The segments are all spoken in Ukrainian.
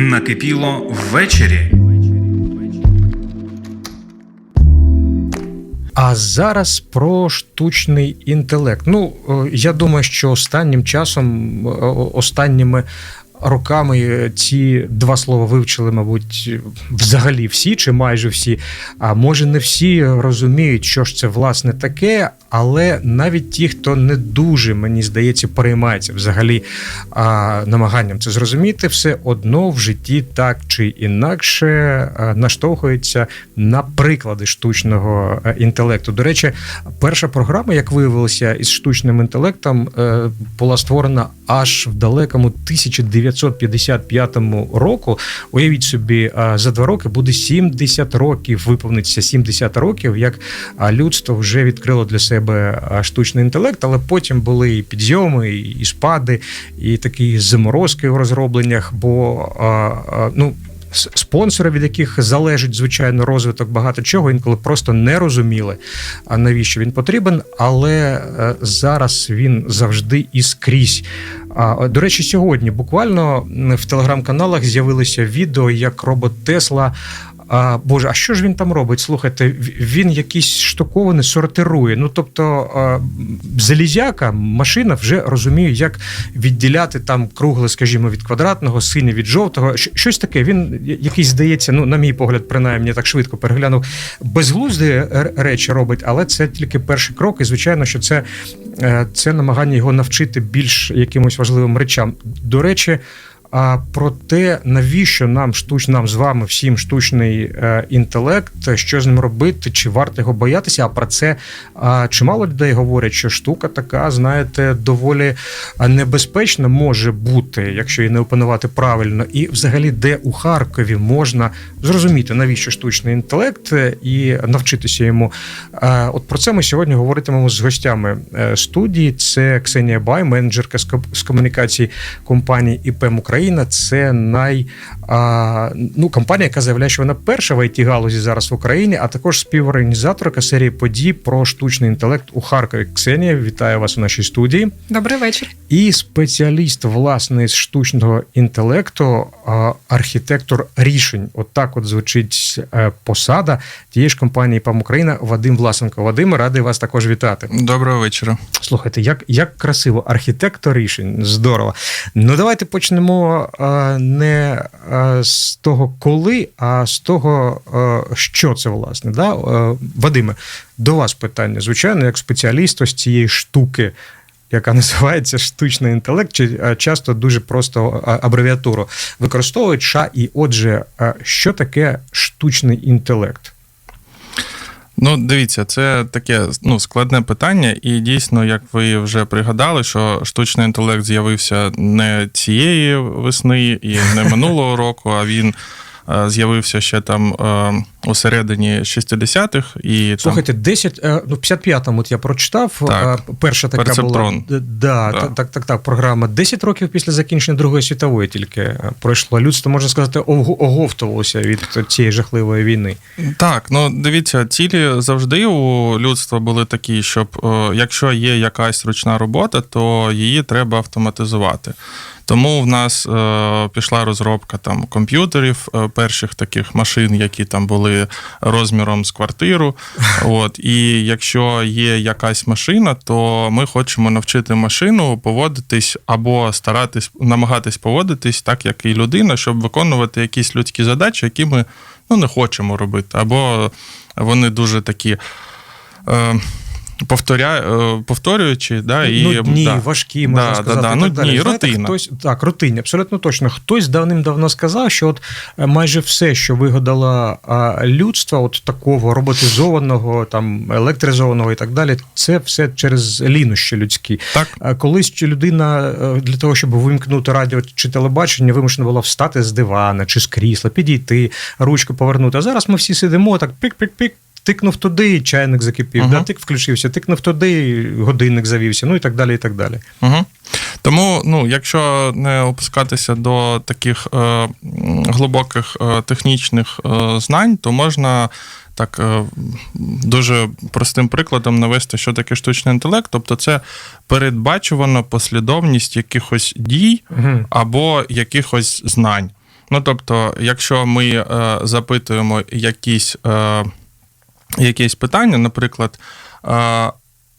Накипіло ввечері. А зараз про штучний інтелект. Ну, е, я думаю, що останнім часом, е, останніми роками ці два слова вивчили, мабуть, взагалі всі чи майже всі. А може, не всі розуміють, що ж це власне таке, але навіть ті, хто не дуже, мені здається, переймається взагалі а, намаганням це зрозуміти, все одно в житті так чи інакше а, наштовхується на приклади штучного е, інтелекту. До речі, перша програма, як виявилося, із штучним інтелектом е, була створена аж в далекому 1955 року. Уявіть собі, а, за два роки буде 70 років, виповниться 70 років, як а, людство вже відкрило для себе а, штучний інтелект, але потім були і підйоми, і спади, і такі заморозки в розробленнях. Бо а, а, ну. Спонсори, від яких залежить звичайно розвиток багато чого, інколи просто не розуміли, а навіщо він потрібен. Але е, зараз він завжди і скрізь. До речі, сьогодні буквально в телеграм-каналах з'явилося відео, як робот Тесла. А, Боже, а що ж він там робить? Слухайте, він якісь штуковини сортирує. Ну тобто, а, залізяка, машина вже розуміє, як відділяти там кругле, скажімо, від квадратного, синє від жовтого. Щось таке. Він якийсь здається, ну, на мій погляд, принаймні так швидко переглянув. Безглузді речі робить, але це тільки перший крок. І звичайно, що це, е, це намагання його навчити більш якимось важливим речам. До речі. А про те, навіщо нам штуч, нам з вами всім штучний е, інтелект, що з ним робити, чи варто його боятися? А про це а, чимало людей говорять, що штука така, знаєте, доволі небезпечна може бути, якщо її не опанувати правильно. І взагалі, де у Харкові можна зрозуміти, навіщо штучний інтелект е, і навчитися йому. Е, От про це ми сьогодні говоритимемо з гостями е, студії. Це Ксенія Бай, менеджерка з комунікації компанії ІПМ Україна. Це най а, ну, компанія, яка заявляє, що вона перша в it галузі зараз в Україні, а також співорганізаторка серії подій про штучний інтелект у Харкові. Ксенія, вітаю вас у нашій студії. Добрий вечір. І спеціаліст власне з штучного інтелекту, а, архітектор рішень. От так от звучить е, посада тієї ж компанії ПАМ Україна Вадим Власенко. Вадим, радий вас також вітати. Доброго вечора. Слухайте, як, як красиво, архітектор рішень, здорово. Ну давайте почнемо не з того, коли, а з того, що це власне. Да? Вадиме, до вас питання. Звичайно, як спеціаліст ось цієї штуки. Яка називається штучний інтелект, чи часто дуже просто абревіатуру використовують ша. І отже, що таке штучний інтелект? Ну, дивіться, це таке ну, складне питання, і дійсно, як ви вже пригадали, що штучний інтелект з'явився не цієї весни і не минулого року, а він з'явився ще там е, у середині 60-х. І там, Слухайте, 10, е, ну, в 55-му от я прочитав, Так. е, перша така Перцептрон. була. Да, Да. Так, так, так, програма. 10 років після закінчення Другої світової тільки е, пройшло. Людство, можна сказати, ого- оговтувалося від цієї жахливої війни. Так, ну дивіться, цілі завжди у людства були такі, щоб е, якщо є якась ручна робота, то її треба автоматизувати. Тому в нас е, пішла розробка там комп'ютерів, е, перших таких машин, які там були розміром з квартиру. От, і якщо є якась машина, то ми хочемо навчити машину поводитись або старатись намагатись поводитись так, як і людина, щоб виконувати якісь людські задачі, які ми ну, не хочемо робити, або вони дуже такі. Е, Повторя... е, повторюючи, да, і ну, дні, да. важкі, можна Да, сказати. да, да. Ну, так далі. дні, Знаєте, рутина. Хтось, так, рутинні, абсолютно точно. Хтось давним-давно сказав, що от е, майже все, що вигадало а, людство, от такого роботизованого, там, електризованого і так далі, це все через лінощі людські. Так. Колись людина е, для того, щоб вимкнути радіо чи телебачення, вимушена була встати з дивана чи з крісла, підійти, ручку повернути. А зараз ми всі сидимо так пік-пік-пік. Тикнув туди, чайник закипів, Ага. да, тик включився, тикнув туди, годинник завівся, ну і так далі. і так далі. Угу. Тому, ну, якщо не опускатися до таких е, глибоких е, технічних е, знань, то можна так е, дуже простим прикладом навести, що таке штучний інтелект. Тобто, це передбачувана послідовність якихось дій Угу. або якихось знань. Ну тобто, якщо ми е, запитуємо якісь, е, якісь питання, наприклад,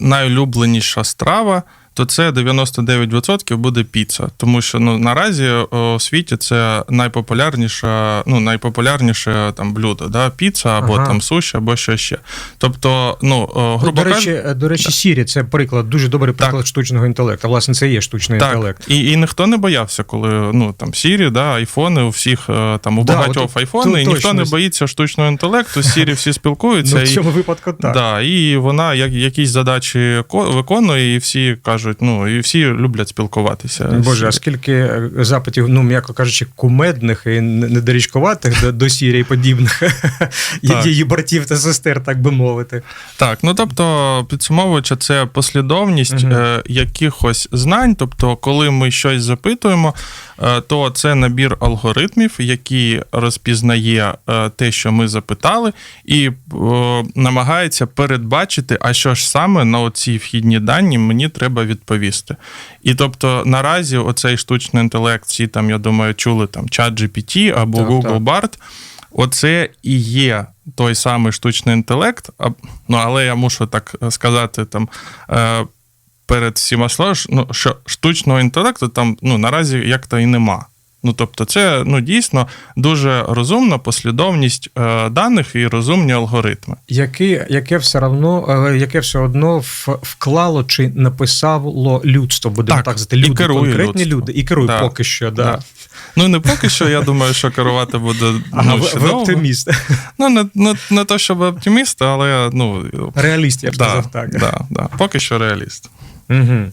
найулюбленіша страва. То це 99% буде піца, тому що ну наразі е, у світі це найпопулярніше, ну найпопулярніше там блюдо, да, піца або Ага. там суші, або що ще. Тобто, ну е, грубо до речі, кажучи, е, до речі, Сірі це приклад, дуже добрий приклад штучного інтелекту. Власне, це є штучний так, інтелект. і, і ніхто не боявся, коли ну там Сірі, да, айфони, у всіх там у Да, багатьох от айфони, і ніхто не боїться штучного інтелекту. Сірі всі спілкуються. Ну, в і, цьому випадку так. Да, і вона як, якісь задачі виконує, і всі кажуть, ну і всі люблять спілкуватися. Боже, а скільки е, запитів, ну м'яко кажучи, кумедних і недорічкуватих до, до Сірі подібних Так. її братів та сестер, так би мовити. Так, ну тобто, підсумовуючи, це послідовність е, якихось знань. Тобто, коли ми щось запитуємо, е, то це набір алгоритмів, які розпізнає е, те, що ми запитали, і е, намагається передбачити, а що ж саме на оці вхідні дані мені треба відповісти. І тобто, наразі оцей штучний інтелект, всі там, я думаю, чули там ChatGPT або Так, Google так. Bard, Оце і є той самий штучний інтелект. А, ну, але я мушу так сказати там. Е, Перед всіма словами, ну, що штучного інтелекту там ну, наразі як то і нема. Ну, тобто, це ну, дійсно дуже розумна послідовність е, даних і розумні алгоритми. Яке, яке все одно, е, яке все одно вклало чи написало людство, будемо Так, так сказати, і люди, керує конкретні людством. люди, і керує Да. поки що, да. Да. Ну, не поки що, я думаю, що керувати буде Ага, ну, ви оптиміст. Ну, не, не, не то, щоб оптиміст, але ну, Реаліст, я б да, сказав так. да, да. поки що реаліст. Угу.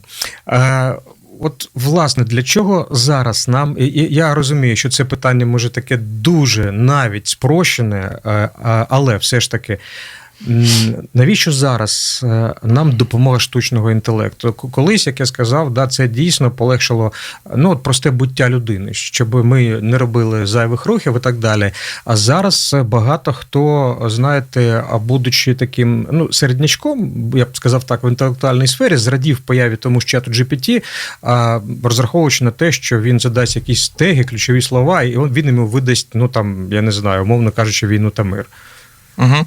От, власне, для чого зараз нам. і- і Я розумію, що це питання може таке дуже навіть спрощене, е, але все ж таки. Навіщо зараз е, нам допомога штучного інтелекту? Колись, як я сказав, да, це дійсно полегшило ну, от просте буття людини, щоб ми не робили зайвих рухів і так далі. А зараз багато хто, знаєте, будучи таким ну, середнячком, я б сказав так, в інтелектуальній сфері, зрадів появі тому ж чату GPT, розраховуючи на те, що він задасть якісь теги, ключові слова, і він йому видасть, ну там, я не знаю, умовно кажучи, війну та мир. Угу.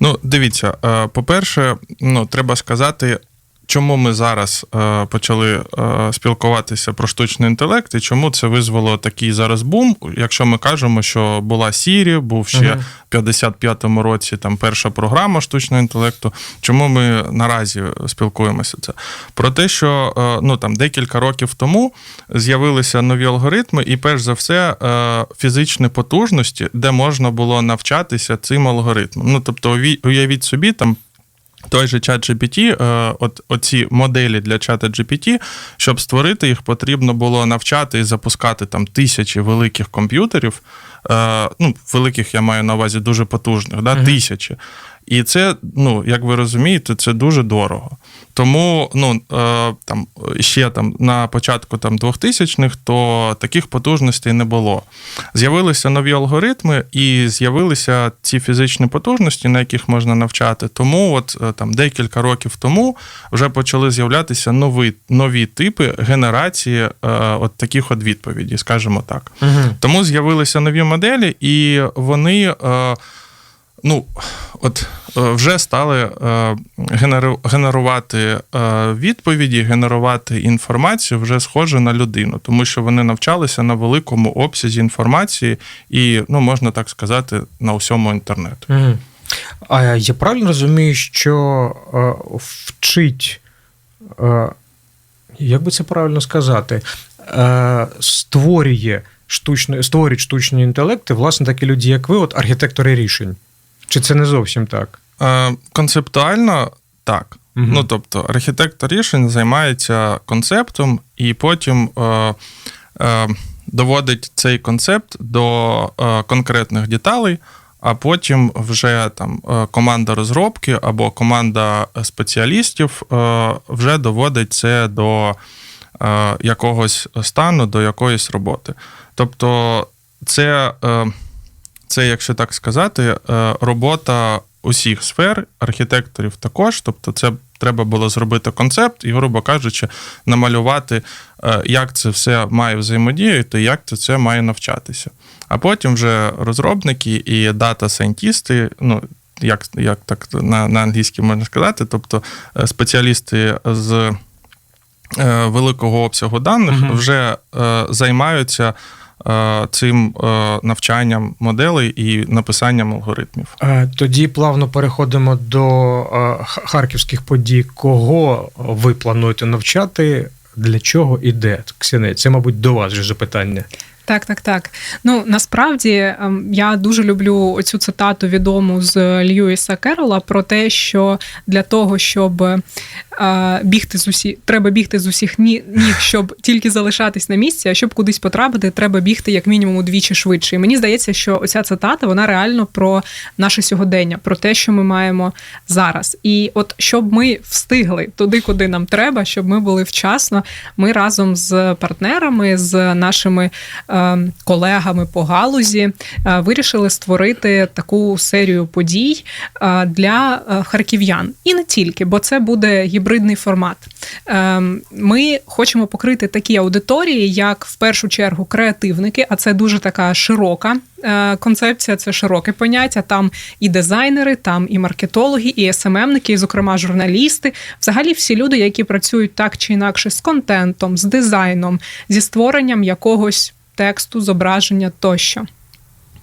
Ну, дивіться, е, по-перше, ну, треба сказати, чому ми зараз е, почали е, спілкуватися про штучний інтелект і чому це визвало такий зараз бум, якщо ми кажемо, що була Сірі, був ще Мгм. в 55-му році там перша програма штучного інтелекту. Чому ми наразі спілкуємося це? Про те, що е, ну там декілька років тому з'явилися нові алгоритми, і перш за все е, фізичні потужності, де можна було навчатися цим алгоритмам. Ну тобто, уявіть собі там. Той же чат GPT, е, от оці моделі для чата GPT, щоб створити їх, потрібно було навчати і запускати там тисячі великих комп'ютерів. Е, ну, великих я маю на увазі дуже потужних, да, Мгм. тисячі. І це, ну, як ви розумієте, це дуже дорого. Тому ну, е, там, ще там, на початку там, 2000-х то таких потужностей не було. З'явилися нові алгоритми, і з'явилися ці фізичні потужності, на яких можна навчати. Тому от е, там декілька років тому вже почали з'являтися нові, нові типи генерації е, от таких от відповідей, скажімо так. Угу. Тому з'явилися нові моделі, і вони. Ну, от е, вже стали е, генерувати е, відповіді, генерувати інформацію вже схоже на людину, тому що вони навчалися на великому обсязі інформації і, ну, можна так сказати, на усьому інтернету. Угу. А я правильно розумію, що вчить, як би це правильно сказати, створює штучне, створюють штучні інтелекти, власне, такі люди, як ви, от архітектори рішень. Чи це не зовсім так? Е, концептуально так. Мгм. Ну, тобто, архітектор рішень займається концептом і потім е, е, доводить цей концепт до е, конкретних деталей, а потім вже там е, команда розробки або команда спеціалістів е, вже доводить це до е, якогось стану, до якоїсь роботи. Тобто, це. Е, це, якщо так сказати, е, робота усіх сфер, архітекторів також. Тобто, це треба було зробити концепт і, грубо кажучи, намалювати, е, як це все має взаємодіяти, як це все має навчатися. А потім вже розробники і дата-сайентісти, ну. Як як так на на англійській можна сказати, тобто е, спеціалісти з е, великого обсягу даних Мгм. вже е, займаються цим е, навчанням моделей і написанням алгоритмів. Е, Тоді плавно переходимо до е, харківських подій. Кого ви плануєте навчати? Для чого і де? Ксене, це, мабуть, до вас же запитання. Так, так, так. Ну насправді ем, я дуже люблю оцю цитату відому з Льюіса Керрола про те, що для того, щоб е, бігти з усі, треба бігти з усіх ні- ніг, щоб тільки залишатись на місці, а щоб кудись потрапити, треба бігти як мінімум удвічі швидше. І мені здається, що оця цитата вона реально про наше сьогодення, про те, що ми маємо зараз. І от щоб ми встигли туди, куди нам треба, щоб ми були вчасно, ми разом з партнерами, з нашими е, колегами по галузі е, вирішили створити таку серію подій е, для е, харків'ян. І не тільки, бо це буде гібридний формат. Е, Ми хочемо покрити такі аудиторії, як в першу чергу креативники, а це дуже така широка е, концепція, це широке поняття. Там і дизайнери, там і маркетологи, і СММники, і, зокрема, журналісти. Взагалі, всі люди, які працюють так чи інакше з контентом, з дизайном, зі створенням якогось тексту, зображення тощо.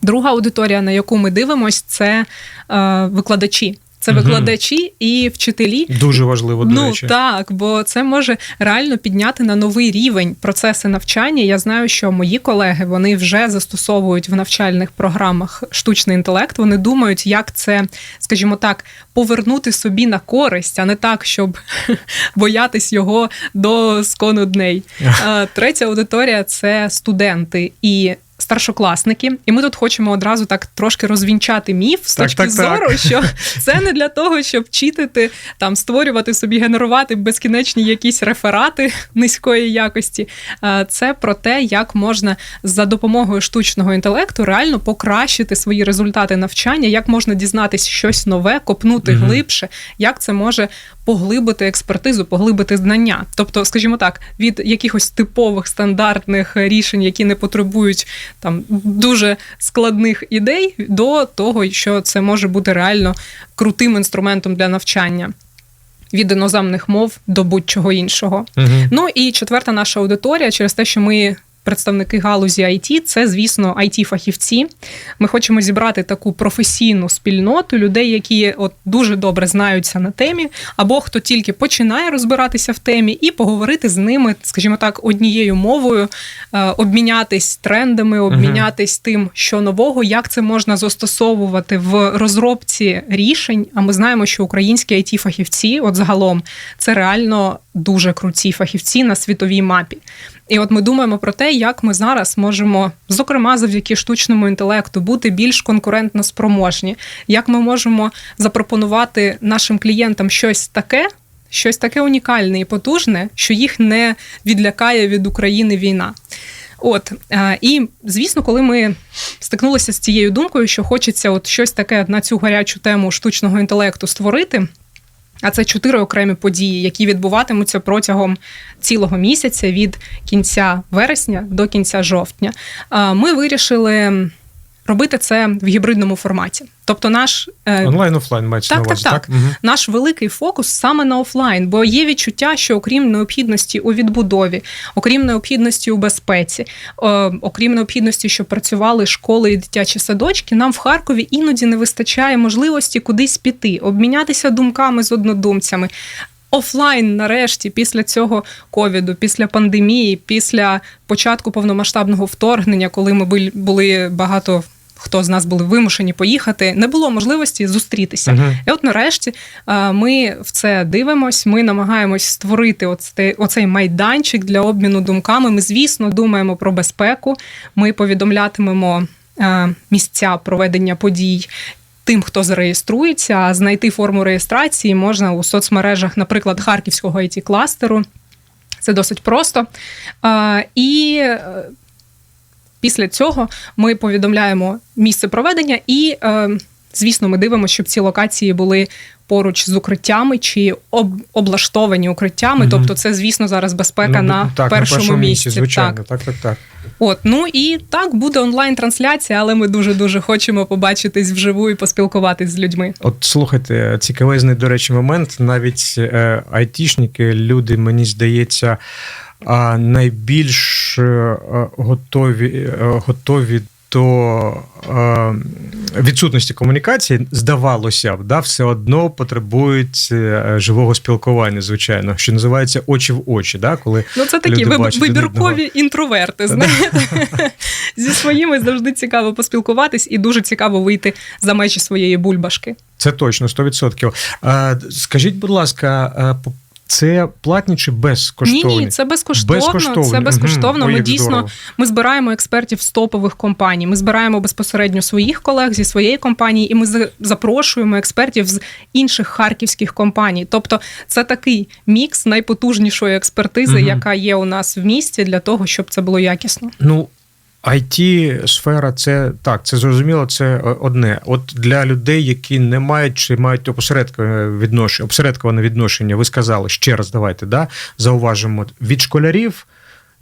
Друга аудиторія, на яку ми дивимося, це е, викладачі. Це викладачі і вчителі, Дуже важливо, до ну речі. так, бо це може реально підняти на новий рівень процеси навчання. Я знаю, що мої колеги вони вже застосовують в навчальних програмах штучний інтелект. Вони думають, як це, скажімо так, повернути собі на користь, а не так, щоб боятись його до скону дней. Е, Третя аудиторія це студенти і. Старшокласники, і ми тут хочемо одразу так трошки розвінчати міф з Так, точки так, так. зору, що це не для того, щоб читати, там створювати собі, генерувати безкінечні якісь реферати низької якості. Це про те, як можна за допомогою штучного інтелекту реально покращити свої результати навчання, як можна дізнатися щось нове, копнути Мгм. глибше, як це може поглибити експертизу, поглибити знання. Тобто, скажімо так, від якихось типових стандартних рішень, які не потребують там дуже складних ідей, до того, що це може бути реально крутим інструментом для навчання. Від іноземних мов до будь-чого іншого. Мгм. Ну і четверта наша аудиторія, через те, що ми представники галузі IT, це, звісно, it фахівці Ми хочемо зібрати таку професійну спільноту людей, які от дуже добре знаються на темі, або хто тільки починає розбиратися в темі, і поговорити з ними, скажімо так, однією мовою, е, обмінятись трендами, обмінятись тим, що нового, як це можна застосовувати в розробці рішень. А ми знаємо, що українські it фахівці от загалом, це реально дуже круті фахівці на світовій мапі. І от ми думаємо про те, як ми зараз можемо, зокрема, завдяки штучному інтелекту, бути більш конкурентно спроможні, як ми можемо запропонувати нашим клієнтам щось таке. Щось таке унікальне і потужне, що їх не відлякає від України війна. От е, і звісно, коли ми стикнулися з цією думкою, що хочеться от щось таке на цю гарячу тему штучного інтелекту створити. А це чотири окремі події, які відбуватимуться протягом цілого місяця від кінця вересня до кінця жовтня. Ми вирішили робити це в гібридному форматі. Тобто, наш е, Онлайн офлайн мається Так, на увазі, так. так? Мгм. наш великий фокус саме на офлайн, бо є відчуття, що окрім необхідності у відбудові, окрім необхідності у безпеці, е, окрім необхідності, щоб працювали школи і дитячі садочки, нам в Харкові іноді не вистачає можливості кудись піти, обмінятися думками з однодумцями. Офлайн, нарешті, після цього ковіду, після пандемії, після початку повномасштабного вторгнення, коли ми були багато хто з нас були вимушені поїхати, не було можливості зустрітися. Мгм. І от нарешті ми в це дивимось. Ми намагаємось створити оцей, оцей майданчик для обміну думками. Ми, звісно, думаємо про безпеку. Ми повідомлятимемо місця проведення подій. Тим, хто зареєструється, а знайти форму реєстрації можна у соцмережах, наприклад, харківського it кластеру Це досить просто. І е, після цього ми повідомляємо місце проведення і. е, Звісно, ми дивимося, щоб ці локації були поруч з укриттями чи об, облаштовані укриттями. Мгм. Тобто, це, звісно, зараз безпека Ну, на, так, першому місці. звичайно. Так. Так, так, так. От, ну і так буде онлайн-трансляція, але ми дуже дуже хочемо побачитись вживу і поспілкуватись з людьми. От слухайте, цікавезний, до речі, момент. Навіть е, айтішники, люди, мені здається, найбільш е, готові, е, готові до е, відсутності комунікації, здавалося б, да, все одно потребують е, живого спілкування, звичайно, що називається очі в очі. Да, коли Ну, це такі Люди бачать вибіркові інтроверти. Знаєте, зі своїми завжди цікаво поспілкуватись і дуже цікаво вийти за межі своєї бульбашки. Це точно 100%. Е, Скажіть, будь ласка, е, по- це платні чи безкоштовні? Ні, ні, це безкоштовно. Безкоштовні. Це безкоштовно. Ой, Ми дійсно здорово. ми збираємо експертів з топових компаній. Ми збираємо безпосередньо своїх колег зі своєї компанії, і ми за- запрошуємо експертів з інших харківських компаній. Тобто, це такий мікс найпотужнішої експертизи, Мгм. яка є у нас в місті, для того, щоб це було якісно. Ну, it сфера це так, це зрозуміло, це е, одне. От для людей, які не мають чи мають опосередковане відношення, опосередковане відношення, ви сказали ще раз, давайте да, зауважимо від школярів.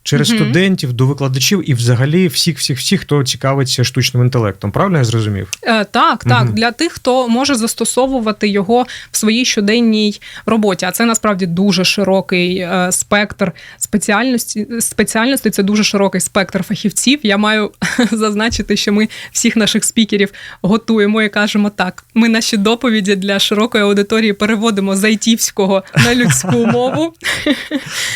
Через Мгм. студентів до викладачів і взагалі всіх, всіх, всіх, хто цікавиться штучним інтелектом. Правильно я зрозумів? Е, Так, так, Мгм. для тих, хто може застосовувати його в своїй щоденній роботі. А це насправді дуже широкий е, спектр спеціальності. Спеціальностей це дуже широкий спектр фахівців. Я маю зазначити, що ми всіх наших спікерів готуємо і кажемо так. Ми наші доповіді для широкої аудиторії переводимо з айтівського на людську мову.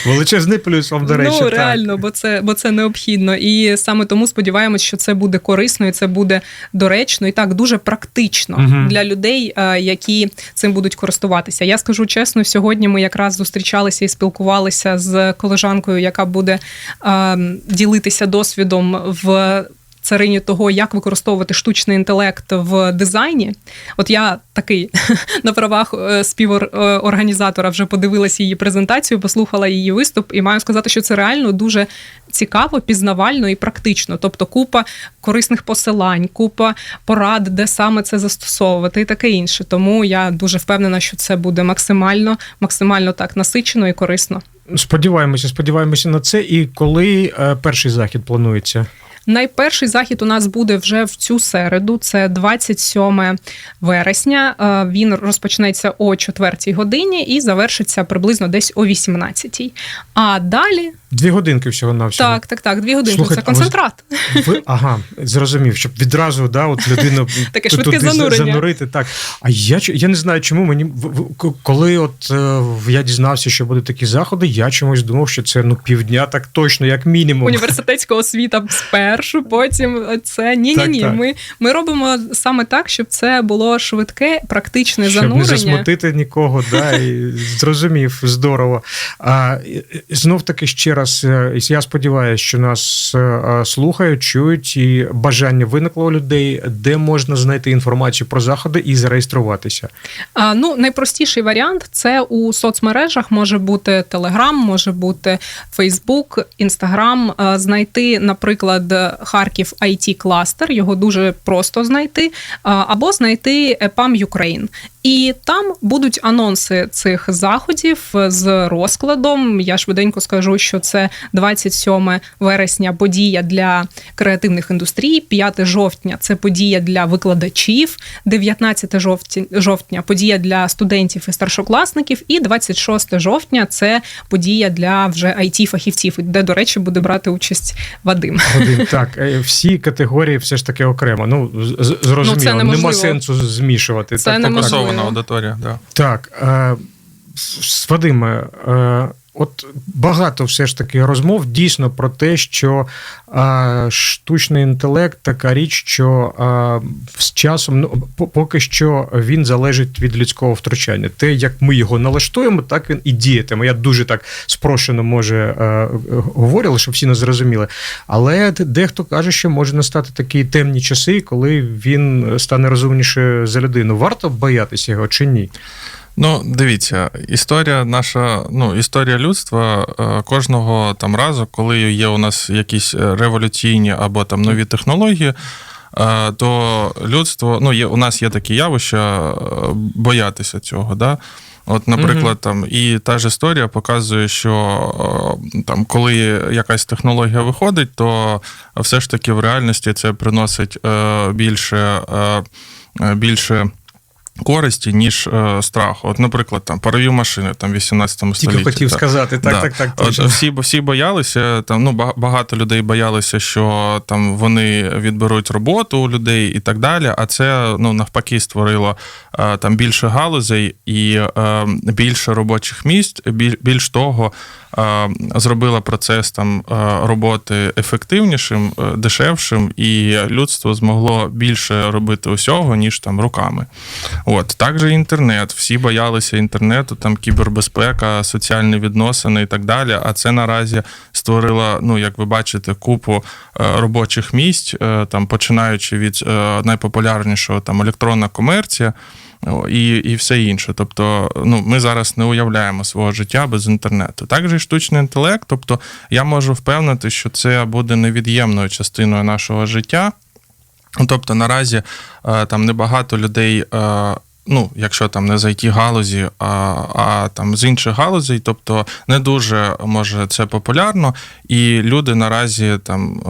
Величезний плюс вам, до речі. ну. Реально, бо це, бо це необхідно. І саме тому сподіваємось, що це буде корисно і це буде доречно і так дуже практично угу. для людей, е, які цим будуть користуватися. Я скажу чесно, сьогодні ми якраз зустрічалися і спілкувалися з колежанкою, яка буде е, ділитися досвідом в. Царині того, як використовувати штучний інтелект в дизайні. От я такий на правах е, співорганізатора вже подивилася її презентацію, послухала її виступ, і маю сказати, що це реально дуже цікаво, пізнавально і практично. Тобто купа корисних посилань, купа порад, де саме це застосовувати, і таке інше. Тому я дуже впевнена, що це буде максимально, максимально так насичено і корисно. Сподіваємося, сподіваємося на це. І коли е, перший захід планується? Найперший захід у нас буде вже в цю середу. Це 27 вересня. Е, Він розпочнеться о 4 годині і завершиться приблизно десь о 18. А далі Дві годинки всього на всього. так, так, так, дві години. Слухайте, Це ви- концентрат. Ви ага, зрозумів, щоб відразу да, от людину Таке швидке занурення. занурити. Так. А я я не знаю, чому мені коли от е, я дізнався, що будуть такі заходи, я чомусь думав, що це ну півдня, так точно, як мінімум. Університетська освіта спершу, потім це ні, ні, ні. так. Ми, ми робимо саме так, щоб це було швидке, практичне Щоб занурення. не засмутити нікого, да, і зрозумів, здорово. А, знов таки ще раз, е, я сподіваюся, що нас е, слухають, чують, і бажання виникло у людей, де можна знайти інформацію про заходи і зареєструватися. Ну, найпростіший варіант це у соцмережах може бути Telegram, може бути Instagram. А, Знайти, наприклад, Харків IT кластер, його дуже просто знайти, або знайти EPAM Ukraine. І там будуть анонси цих заходів з розкладом. Я швиденько скажу, що це 27 вересня подія для креативних індустрій, 5 жовтня це подія для викладачів, 19 жовтня, подія для студентів і старшокласників, і 26 жовтня це подія для вже it фахівців де, до речі, буде брати участь Вадим. Один так, е, всі категорії все ж таки окремо. Ну з- зрозуміло, Ну, це нема сенсу змішувати. Це так, Фокусована аудиторія, да. Так, е, Вадиме, е, от багато все ж таки розмов дійсно про те, що е, штучний інтелект така річ, що е, з часом ну, поки що він залежить від людського втручання. Те, як ми його налаштуємо, так він і діятиме. Я дуже так спрощено може е, говорили, щоб всі не зрозуміли. Але дехто каже, що може настати такі темні часи, коли він стане розумніше за людину. Варто боятися його чи ні? Ну, дивіться, історія наша, ну, історія людства е, кожного там разу, коли є у нас якісь е, революційні або там нові технології, е, то людство, ну, є, у нас є такі явища боятися цього. Да? От, наприклад, там і та ж історія показує, що там, коли якась технологія виходить, то все ж таки в реальності це приносить більше, більше користі, ніж е, страху. От, наприклад, там парові машини там, в 18 Тільки хотів так. сказати, так, Да. так, так, От всі, всі боялися, там ну ба- багато людей боялися, що там вони відберуть роботу у людей і так далі. А це ну навпаки створило е, там більше галузей і е, більше робочих місць. Біль- Більш того, зробила процес там роботи ефективнішим, е, дешевшим, і людство змогло більше робити усього, ніж там руками. От також інтернет. Всі боялися інтернету, там кібербезпека, соціальні відносини і так далі. А це наразі створило, ну як ви бачите, купу е, робочих місць, е, там починаючи від найпопулярнішого там електронна комерція. І, і все інше. Тобто, ну, ми зараз не уявляємо свого життя без інтернету. Також і штучний інтелект. Тобто, я можу впевнити, що це буде невід'ємною частиною нашого життя. Тобто наразі е, там небагато людей, е, ну, якщо там не з it галузі, а, а там з інших галузей, тобто не дуже може це популярно, і люди наразі там.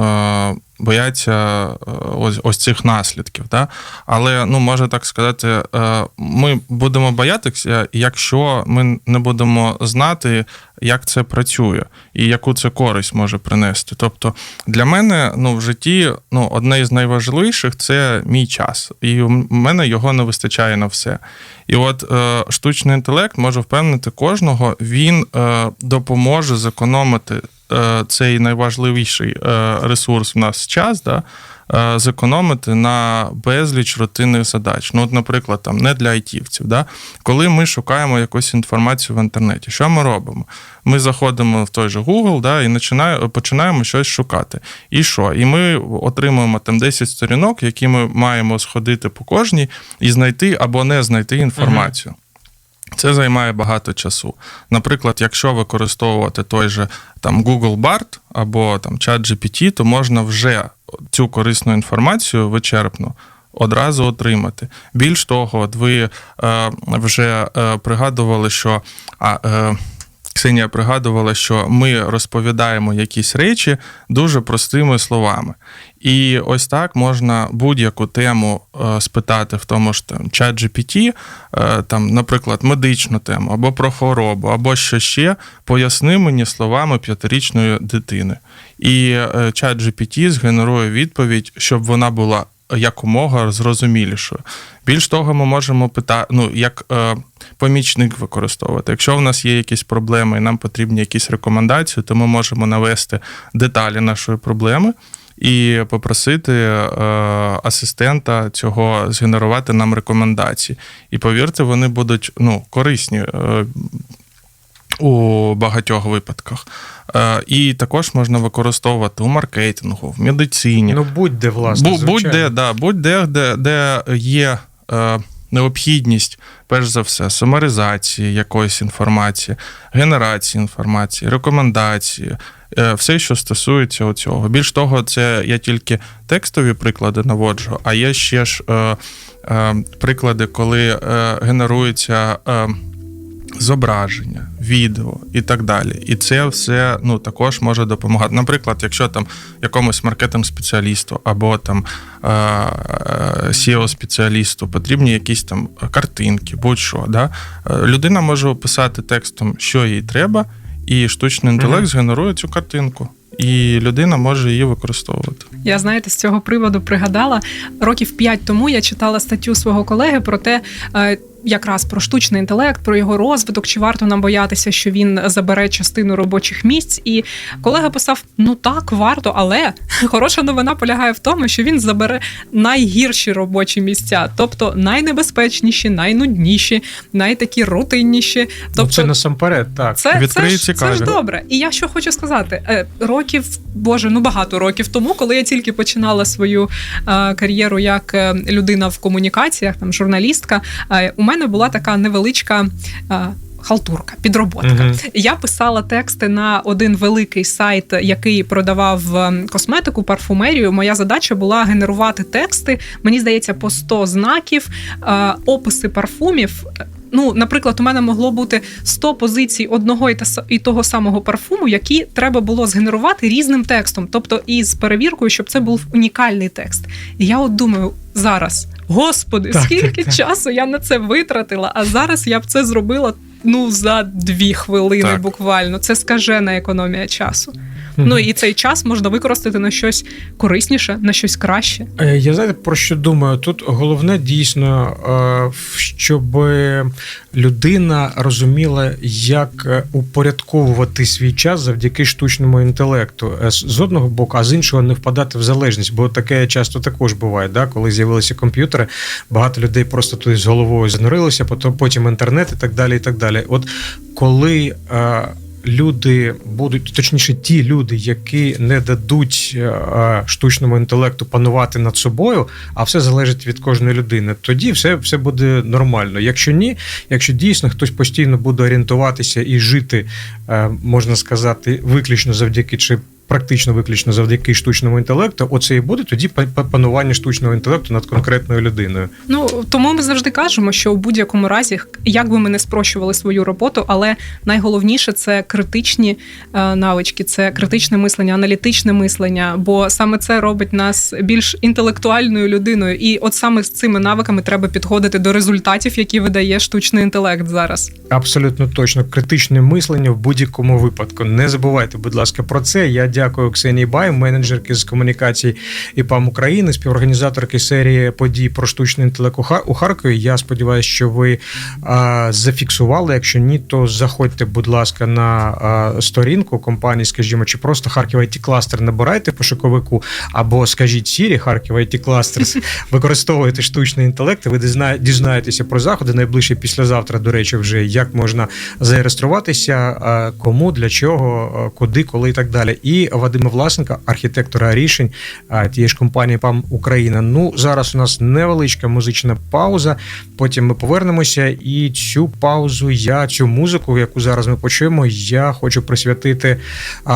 Бояться е, ось ось цих наслідків, да? але ну можна так сказати, е, ми будемо боятися, якщо ми не будемо знати, як це працює і яку це користь може принести. Тобто для мене ну, в житті ну, одне із найважливіших це мій час, і у мене його не вистачає на все. І от е, штучний інтелект може впевнити кожного, він допоможе зекономити цей найважливіший е, ресурс в нас час. Да? е, Зекономити на безліч рутинних задач. Ну, от, наприклад, там не для айтівців. Да? Коли ми шукаємо якусь інформацію в інтернеті, що ми робимо? Ми заходимо в той же Google да, і починаємо, починаємо щось шукати. І що? І ми отримуємо там 10 сторінок, які ми маємо сходити по кожній і знайти або не знайти інформацію. Це займає багато часу. Наприклад, якщо використовувати той же там Google Bard або там ChatGPT, то можна вже цю корисну інформацію вичерпну одразу отримати. Більш того, от ви е, вже е, пригадували, що. А, е, Ксенія пригадувала, що ми розповідаємо якісь речі дуже простими словами. І ось так можна будь-яку тему е, спитати в тому ж там чат GPT, е, там, наприклад, медичну тему, або про хворобу, або що ще, поясни мені словами п'ятирічної дитини. І е, чат GPT згенерує відповідь, щоб вона була якомога зрозумілішою. Більш того, ми можемо питати, ну, як е, помічник використовувати. Якщо в нас є якісь проблеми і нам потрібні якісь рекомендації, то ми можемо навести деталі нашої проблеми і попросити е, асистента цього згенерувати нам рекомендації. І повірте, вони будуть ну, корисні. Е, у багатьох випадках. Е, І також можна використовувати у маркетингу, в медицині. Ну, будь-де, власне. Бу- будь-де, да, будь-де, де, де є е, необхідність, перш за все, сумаризації якоїсь інформації, генерації інформації, рекомендації, е, все, що стосується цього. Більш того, це я тільки текстові приклади наводжу, а є ще ж е, е, приклади, коли е, генерується. Е, Зображення, відео і так далі. І це все ну, також може допомагати. Наприклад, якщо там якомусь маркетинг-спеціалісту або там SEO-спеціалісту потрібні якісь там картинки, будь-що. Да? Е, Людина може описати текстом, що їй треба, і штучний інтелект Мгм. згенерує цю картинку. І людина може її використовувати. Я знаєте, з цього приводу пригадала років п'ять тому я читала статтю свого колеги про те, е, якраз про штучний інтелект, про його розвиток, чи варто нам боятися, що він забере частину робочих місць. І колега писав: ну так, варто, але хороша новина полягає в тому, що він забере найгірші робочі місця, тобто найнебезпечніші, найнудніші, найтакі рутинніші. Тобто, Ну, це насамперед, так. це, це, Відкриє ж, це ж добре. І я що хочу сказати, Е, років, боже, ну багато років тому, коли я тільки починала свою е, кар'єру як е, людина в комунікаціях, там журналістка, у мене була така невеличка. е, халтурка, підроботка. Мгм. Я писала тексти на один великий сайт, який продавав ем, косметику, парфумерію. Моя задача була генерувати тексти. Мені здається, по 100 знаків, е, описи парфумів. Ну, наприклад, у мене могло бути 100 позицій одного і того самого парфуму, які треба було згенерувати різним текстом, тобто із перевіркою, щоб це був унікальний текст. І я от думаю зараз, господи, Так, скільки так, так. часу я на це витратила, а зараз я б це зробила. Ну, за дві хвилини Так. буквально. Це скажена економія часу. Ну і цей час можна використати на щось корисніше, на щось краще. Е, Я знаєте, про що думаю? Тут головне дійсно, е, щоб людина розуміла, як е, упорядковувати свій час завдяки штучному інтелекту. З- одного боку, а з іншого не впадати в залежність, бо таке часто також буває. Да? Коли з'явилися комп'ютери, багато людей просто туди з головою занурилися, потім інтернет і так далі. І так далі. От коли. Люди будуть, точніше, ті люди, які не дадуть е, е, штучному інтелекту панувати над собою, а все залежить від кожної людини, тоді все, все буде нормально. Якщо ні, якщо дійсно хтось постійно буде орієнтуватися і жити, е, можна сказати, виключно завдяки чи. Практично виключно завдяки штучному інтелекту, оце і буде тоді па- па- панування штучного інтелекту над конкретною людиною. Ну тому ми завжди кажемо, що у будь-якому разі, як би ми не спрощували свою роботу, але найголовніше це критичні е, навички, це критичне мислення, аналітичне мислення, бо саме це робить нас більш інтелектуальною людиною. І от саме з цими навиками треба підходити до результатів, які видає штучний інтелект зараз. Абсолютно точно критичне мислення в будь-якому випадку. Не забувайте, будь ласка, про це. Я дякую Ксенії Бай, менеджерки з комунікацій ІПАМ України, співорганізаторки серії подій про штучний інтелект у Харкові. Я сподіваюся, що ви а, зафіксували. Якщо ні, то заходьте, будь ласка, на а, сторінку компанії, скажімо, чи просто Харків IT кластер набирайте в пошуковику, або скажіть Сірі, Харків IT кластер, використовуєте штучний інтелект, ви дізна- дізнаєтеся про заходи найближче післязавтра, до речі, вже як можна зареєструватися, кому, для чого, куди, коли і так далі. І Вадима Власенка, архітектора рішень тієї ж компанії ПАМ Україна. Ну зараз у нас невеличка музична пауза. Потім ми повернемося, і цю паузу я цю музику, яку зараз ми почуємо, я хочу присвятити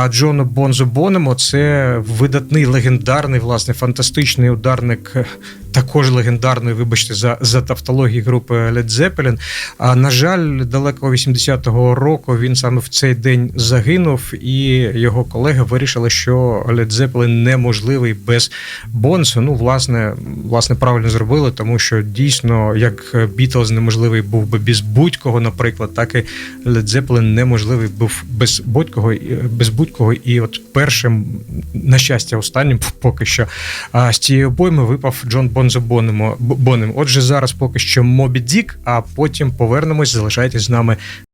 Джону Бонзо Бонемо. Це видатний легендарний, власне, фантастичний ударник. е, Також легендарної, вибачте, за, за тавтології групи Led Zeppelin. А на жаль, далеко 80-го року він саме в цей день загинув, і його колеги вирішили, що Led Zeppelin неможливий без Бонсу. Ну, власне, власне, правильно зробили, тому що дійсно, як Бітлз неможливий був би без будь-кого, наприклад, так і Led Zeppelin неможливий був без будь-кого, без будь-кого. І от першим, на щастя, останнім поки що з цієї обойми випав Джон Бонзо. Бонем. Отже, зараз поки що Мобі Дік, а потім повернемось. Залишайтесь з нами